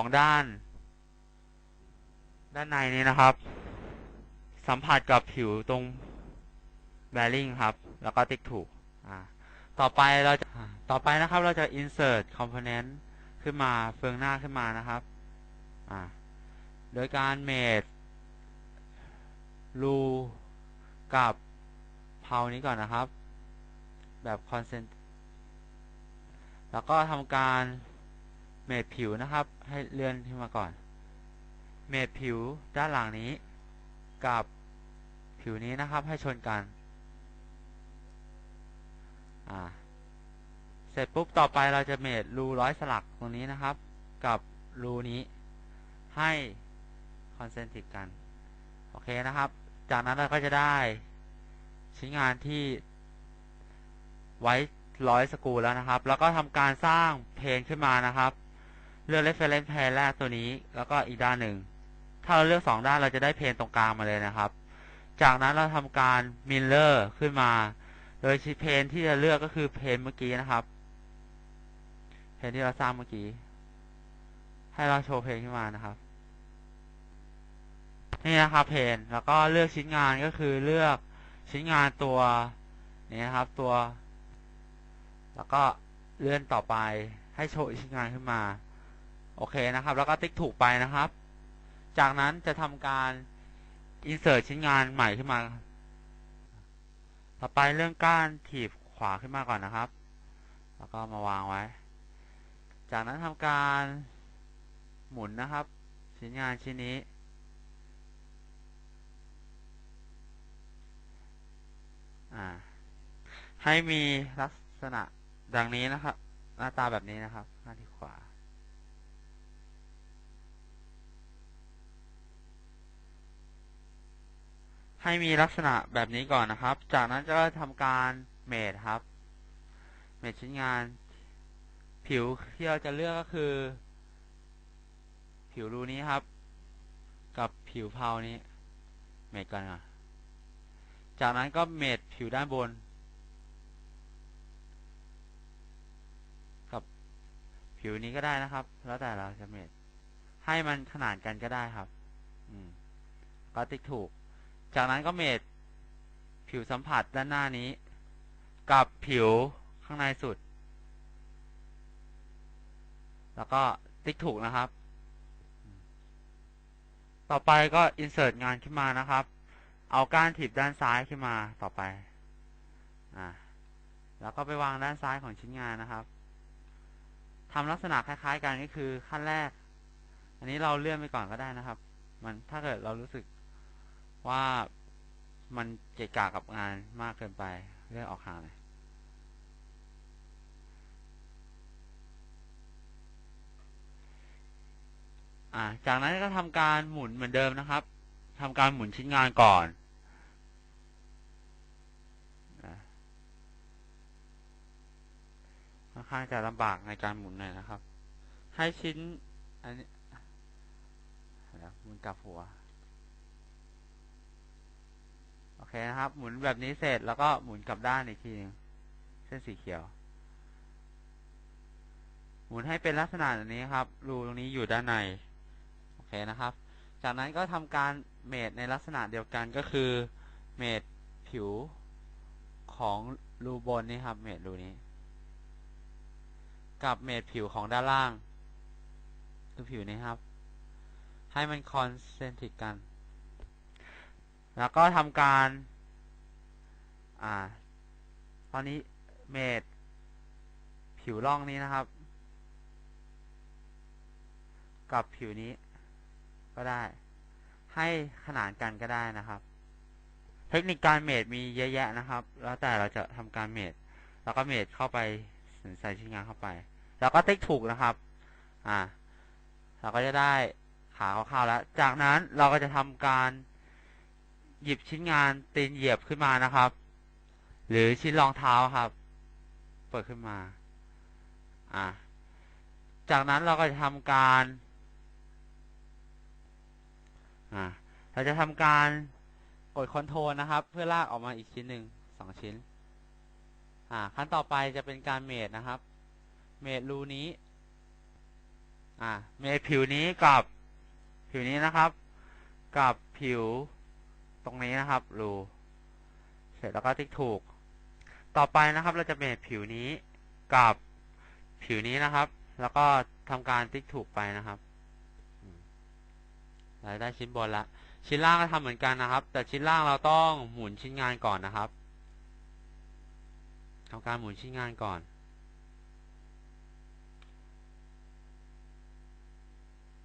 ของด้าน ด้านในนี้นะครับ สัมผัสกับผิวตรงแบริ่งครับ แล้วก็ติ๊กถูกต่อไปเราจะต่อไปนะครับ เราจะ insert component ขึ้นมาเฟืองหน้าขึ้นมานะครับโดยการ made รูกับเพานี้ก่อนนะครับ แบบ consent แล้วก็ทำการ made ผิวนะครับ ให้เลื่อนขึ้นมาก่อน made ผิวด้านหลังนี้ กับผิวนี้นะครับ ให้ชนกันอ่าเสร็จปุ๊บต่อไปเราจะเมดรูร้อยสลักตรงนี้นะครับ กับรูนี้ ให้คอนเซนทริกกันโอเคนะครับ จากนั้นเราก็จะได้ชิ้นงานที่ไว้ร้อยสกูแล้วนะครับ แล้วก็ทำการสร้างเพนขึ้นมานะครับ เลือก reference plane แรกตัวนี้ แล้วก็อีกด้านหนึ่ง ถ้าเราเลือกสองด้านเราจะได้เพนตรงกลางมาเลยนะครับ จากนั้นเราทำการมิลเลอร์ขึ้นมา โดยเพนที่จะเลือกก็คือเพนเมื่อกี้นะครับ เพนที่เราสร้างเมื่อกี้ ให้เราโชว์เพนขึ้นมานะครับ นี่นะครับเพนแล้วก็เลือกชิ้นงานก็คือเลือกชิ้นงานตัวนี้นะครับตัว แล้วก็เลื่อนต่อไปให้โชว์ชิ้นงานขึ้นมา โอเคนะครับ แล้วก็ติ๊กถูกไปนะครับ จากนั้นจะทำการ insert ชิ้นงานใหม่ขึ้นมา ต่อไปเรื่องก้านถีบขวาขึ้นมาก่อนนะครับ แล้วก็มาวางไว้ จากนั้นทำการหมุนนะครับ ชิ้นงานชิ้นนี้ให้มีลักษณะดังนี้นะครับ หน้าตาแบบนี้นะครับหน้าที่ขวา ให้มีลักษณะแบบนี้ก่อนนะครับ จากนั้นจะทำการเมดครับ เมดชิ้นงาน ผิวที่เราจะเลือกก็คือ ผิวรูนี้ครับ กับผิวเพานี้ เมดกันอะจากนั้นก็เมดผิวด้านบน กับผิวนี้ก็ได้นะครับ แล้วแต่เราจะเมดให้มันขนานกันก็ได้ครับ อืมก็ติ๊กถูก จากนั้นก็เมดผิวสัมผัสด้านหน้านี้ กับผิวข้างในสุด แล้วก็ติ๊กถูกนะครับ ต่อไปก็ insert งานขึ้นมานะครับ เอาก้านถีบด้านซ้ายขึ้นมาต่อไปอ่าแล้วก็ไปวางด้านซ้ายของชิ้นงานนะครับทำลักษณะคล้ายๆกันก็คือขั้นแรก อันนี้เราเลื่อนไปก่อนก็ได้นะครับ มันถ้าเกิดเรารู้สึก ว่ามันเกะกะกับงานมากเกินไปเลื่อนออกห่างเลยอ่า จากนั้นก็ทำการหมุนเหมือนเดิมนะครับทำการหมุนชิ้นงานก่อนค่อนข้างจะลำบากในการหมุนหน่อยนะครับ ให้ชิ้น อันนี้เดี๋ยวหมุนกลับหัว โอ เคนะครับ หมุนแบบนี้เสร็จแล้วก็หมุนกลับด้านอีกทีนึงเส้นสีเขียว หมุนให้เป็นลักษณะแบบนี้ครับ รูตรงนี้อยู่ด้านใน โอเคนะครับ จากนั้นก็ทำการเมดในลักษณะเดียวกันก็คือ เมดผิวของรูบนนี่ครับ เมดรูนี้ กับเมดผิวของด้านล่าง คือผิวนี้ครับ ให้มันคอนเซนทริกกัน แล้วก็ทำการ อ่า ตอนนี้เมดผิวร่องนี้นะครับ กับผิวนี้ ก็ได้ ให้ขนานกันก็ได้นะครับ เทคนิคการเมดมีเยอะแยะนะครับ แล้วแต่เราจะทำการเมดแล้วก็เมดเข้าไปใส่ชิ้นงานเข้าไป แล้วก็ติ๊กถูกนะครับ อ่า เราก็จะได้ขาคร่าวๆแล้ว จากนั้นเราก็จะทำการ หยิบชิ้นงานตีนเหยียบขึ้นมานะครับ หรือชิ้นรองเท้าครับ เปิดขึ้นมา อ่า จากนั้นเราก็จะทำการ อ่า เราจะทำการกดคอนโทรลนะครับ เพื่อลากออกมาอีกชิ้นหนึ่งสองชิ้น อ่า ขั้นต่อไปจะเป็นการเมดนะครับ เมดรูนี้ อ่า เมทผิวนี้กับผิวนี้นะครับ กับผิว ตรงนี้นะครับรูเสร็จแล้วก็ติ๊กถูก ต่อไปนะครับ เราจะเมทผิวนี้กับผิวนี้นะครับ แล้วก็ทำการติ๊กถูกไปนะครับเราได้ชิ้นบนละ ชิ้นล่างก็ทำเหมือนกันนะครับ แต่ชิ้นล่างเราต้องหมุนชิ้นงานก่อนนะครับทำการหมุนชิ้นงานก่อน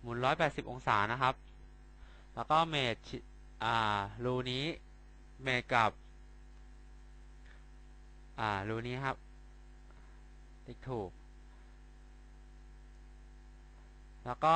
หมุน 180 องศานะครับ แล้วก็เมท อ่ารูนี้เมกับอ่ารูนี้ครับ ติ๊กถูก แล้วก็